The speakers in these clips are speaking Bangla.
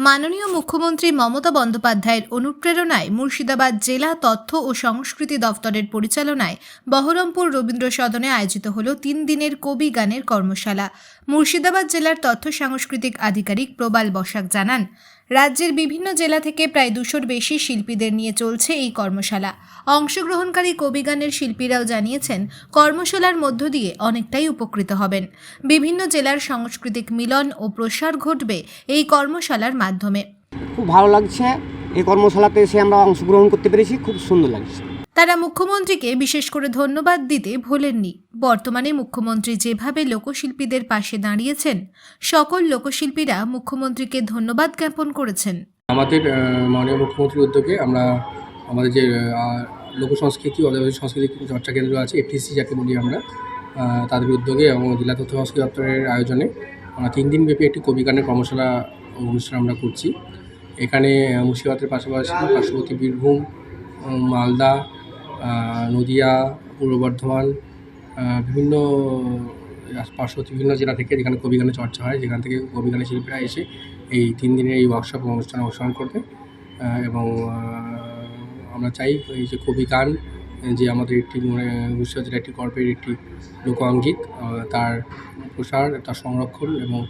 মাননীয় মুখ্যমন্ত্রী মমতা বন্দ্যোপাধ্যায়ের অনুপ্রেরণায় মুর্শিদাবাদ জেলা তথ্য ও সংস্কৃতি দফতরের পরিচালনায় বহরমপুর রবীন্দ্র সদনে আয়োজিত হল তিন দিনের কবি গানের কর্মশালা। মুর্শিদাবাদ জেলার তথ্য সাংস্কৃতিক আধিকারিক প্রবাল বসাক জানান রাজ্যের বিভিন্ন জেলা থেকে প্রায় দুশোর বেশি শিল্পীদের নিয়ে চলছে এই কর্মশালা। অংশগ্রহণকারী কবিগানের শিল্পীরাও জানিয়েছেন, কর্মশালার মধ্য দিয়ে অনেকটাই উপকৃত হবেন। বিভিন্ন জেলার সাংস্কৃতিক মিলন ও প্রসার ঘটবে এই কর্মশালার মাধ্যমে। খুব ভালো লাগছে। এই কর্মশালাতে এসে আমরা অংশগ্রহণ করতে পেরেছি। খুব সুন্দর লাগছে। তারা মুখ্যমন্ত্রীকে বিশেষ করে ধন্যবাদ দিতে ভোলেননি। বর্তমানে মুখ্যমন্ত্রী যেভাবে লোকশিল্পীদের পাশে দাঁড়িয়েছেন সকল লোকশিল্পীরা মুখ্যমন্ত্রীকে ধন্যবাদ জ্ঞাপন করেছেন। আমাদের মাননীয় মুখ্যমন্ত্রীর উদ্যোগে আমরা আমাদের যে আহ, লোকসংস্কৃতি অদাবাসী সাংস্কৃতিক চর্চা কেন্দ্র আছে এফটিসি যাকে বলি আমরা তাদের উদ্যোগে এবং জেলা তথ্য সংস্কৃতি দপ্তরের আয়োজনে আমরা তিন দিনব্যাপী একটি কবি গানের কর্মশালা অনুষ্ঠান আমরা করছি। এখানে মুর্শিদাবাদের পাশাপাশি পার্শ্ববর্তী বীরভূম মালদা নদিয়া, পূর্ব বর্ধমান বিভিন্ন পার্শ্ববর্তী বিভিন্ন জেলা থেকে যেখানে কবি গানের চর্চা হয়, যেখান থেকে কবি গানের শিল্পীরা এসে এই তিন দিনের এই ওয়ার্কশপ অনুষ্ঠানে অংশগ্রহণ করবে। এবং আমরা চাই এই যে কবি গান, যে আমাদের একটি মানে মুর্শিদাবাদের একটি গল্পের একটি লোকাঙ্গিক তার প্রসার, তার সংরক্ষণ এবং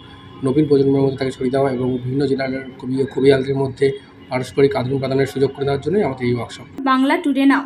নবীন প্রজন্মের মধ্যে তাকে ছড়িয়ে দেওয়া এবং বিভিন্ন জেলার কবি কবিয়ালদের মধ্যে পারস্পরিক আদান প্রদানের সুযোগ করে দেওয়ার জন্যই আমাদের এই ওয়ার্কশপ বাংলা টুডে নাও